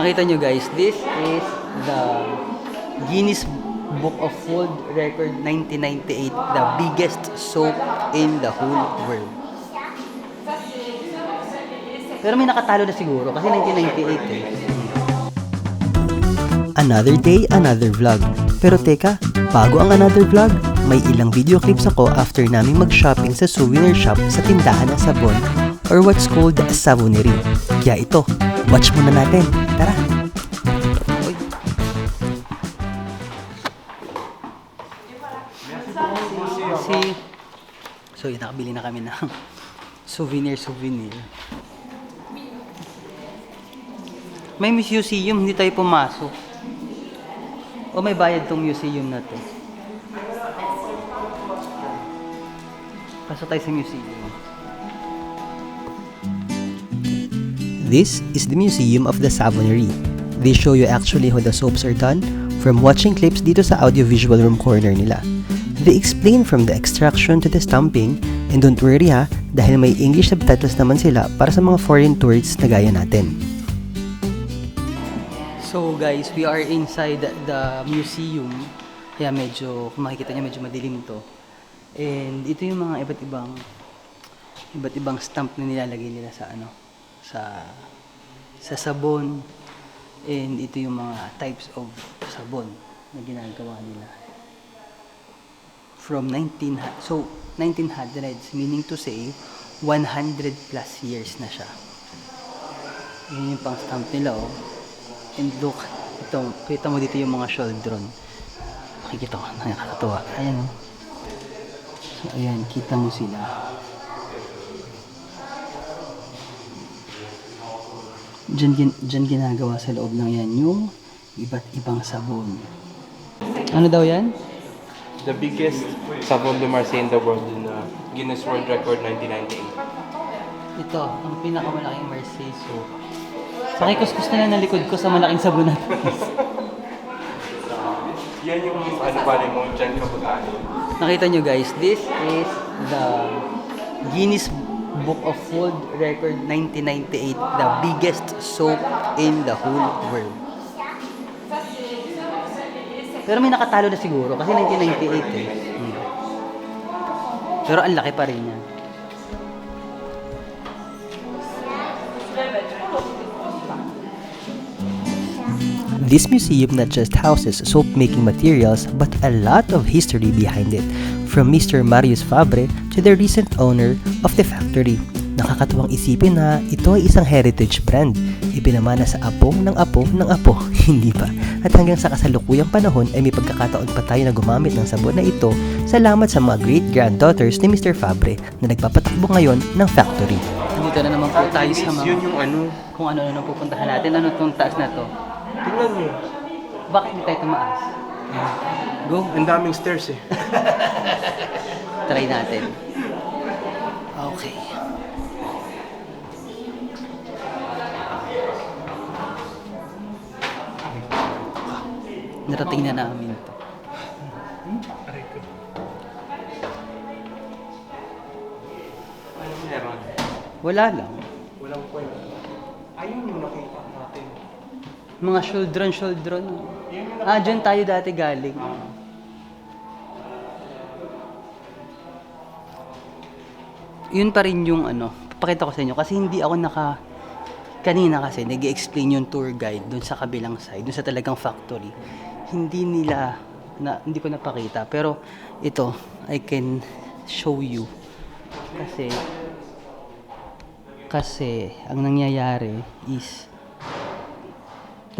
Nakita nyo guys, this is the Guinness Book of World Record 1998, the biggest soap in the whole world. Pero may nakatalo na siguro kasi 1998 eh. Another day, another vlog. Pero teka, bago ang another vlog, may ilang video clips ako after naming mag-shopping sa souvenir shop sa tindahan ng sabon or what's called savonnery. Kaya ito, watch muna natin. Tara! Uy. Si So, yun, nakabili na kami ng souvenir souvenir. May museum, hindi tayo pumasok. O may bayad tong museum na to. Pasok tayo sa museum. This is the Museum of the Savonnery. They show you actually how the soaps are done from watching clips dito sa audiovisual room corner nila. They explain from the extraction to the stamping and don't worry ha, dahil may English subtitles naman sila para sa mga foreign tourists na gaya natin. So guys, we are inside the museum. Kaya medyo, kung makikita nyo, medyo madilim to. And ito yung mga iba't ibang iba't ibang stamp na nilalagay nila sa ano sa sa sabon and ito yung mga types of sabon na ginagawa nila from 19 hu- so 1900s meaning to say 100 plus years na siya yun yung pang stamp nila oh And look, ito, kita mo dito yung mga chauldron. Makikita ko, nakakatuwa. Ayan o. So, ayan, kita mo sila. Diyan, gin, diyan ginagawa sa loob ng yan yung iba't ibang sabon. Ano daw yan? The biggest Savon de Marseille in the world in uh, Guinness World Record 1998. Ito, ang pinakamalaking Marseille soap. Pakikuskus na lang ng likod ko sa malaking sabon na. Yan yung ano pare mo, Jan Kabutan. Nakita nyo guys, this is the Guinness Book of World Record 1998, the biggest soap in the whole world. Pero may nakatalo na siguro kasi 1998 eh. Hmm. Pero ang laki pa rin yan. This museum not just houses soap making materials but a lot of history behind it, from Mr. Marius Fabre to the recent owner of the factory. Nakakatuwang isipin na ito ay isang heritage brand, ipinamana sa apo ng apo ng apo, hindi ba? At hanggang sa kasalukuyang panahon ay may pagkakataon pa tayo na gumamit ng sabon na ito salamat sa mga great-granddaughters ni Mr. Fabre na nagpapatakbo ngayon ng factory. Dito na naman po tayo sa mga Yun yung ano. kung ano-ano na pupuntahan natin. Ano tong taas na to? Tingnan mo. Bakit hindi tayo tumaas? Go. Ang daming stairs eh. Try natin. Okay. Narating na namin to. Wala lang. Walang point. Ayun yung nakita. Mga children, children. Ah, dyan tayo dati galing. Yun pa rin yung ano, papakita ko sa inyo. Kasi hindi ako naka... Kanina kasi, nag explain yung tour guide dun sa kabilang side, dun sa talagang factory. Hindi nila, na, hindi ko napakita. Pero ito, I can show you. Kasi, kasi, ang nangyayari is,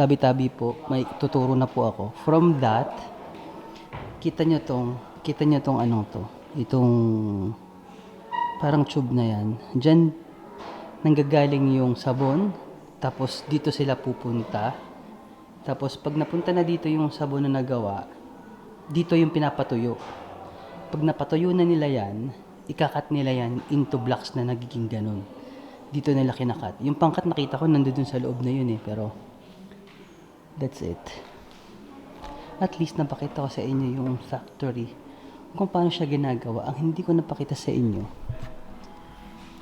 tabi-tabi po, may tuturo na po ako. From that, kita nyo tong, kita nyo tong anong to, itong parang tube na yan. Diyan, nanggagaling yung sabon, tapos dito sila pupunta. Tapos pag napunta na dito yung sabon na nagawa, dito yung pinapatuyo. Pag napatuyo na nila yan, ikakat nila yan into blocks na nagiging ganun. Dito nila kinakat. Yung pangkat nakita ko nandun sa loob na yun eh, pero That's it. At least napakita ko sa inyo yung factory. Kung paano siya ginagawa. Ang hindi ko napakita sa inyo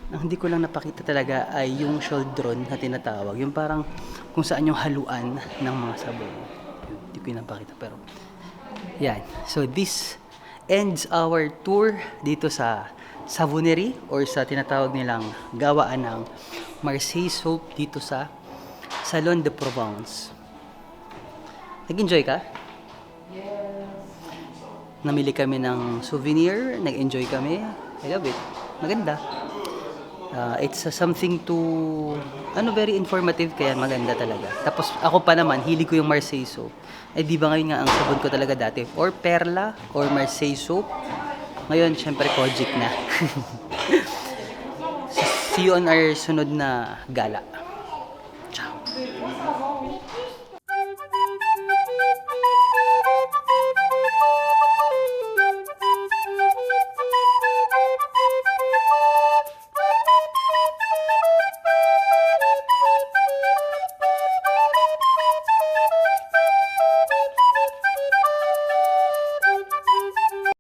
ang hindi ko lang napakita talaga ay yung chaldron na tinatawag. Yung parang kung saan yung haluan ng mga sabon. Hindi ko yung napakita pero yan. So this ends our tour dito sa Savonnerie or sa tinatawag nilang gawaan ng Marseille soap dito sa Salon de Provence. Nag-enjoy ka? Namili kami ng souvenir, nag-enjoy kami. I love it. Maganda. Uh, it's uh, something to, ano, very informative, kaya maganda talaga. Tapos ako pa naman, hilig ko yung Marseille soap. Eh di ba ngayon nga ang sabon ko talaga dati, or Perla, or Marseille soap. Ngayon, syempre, Kojic na. See you on our sunod na gala.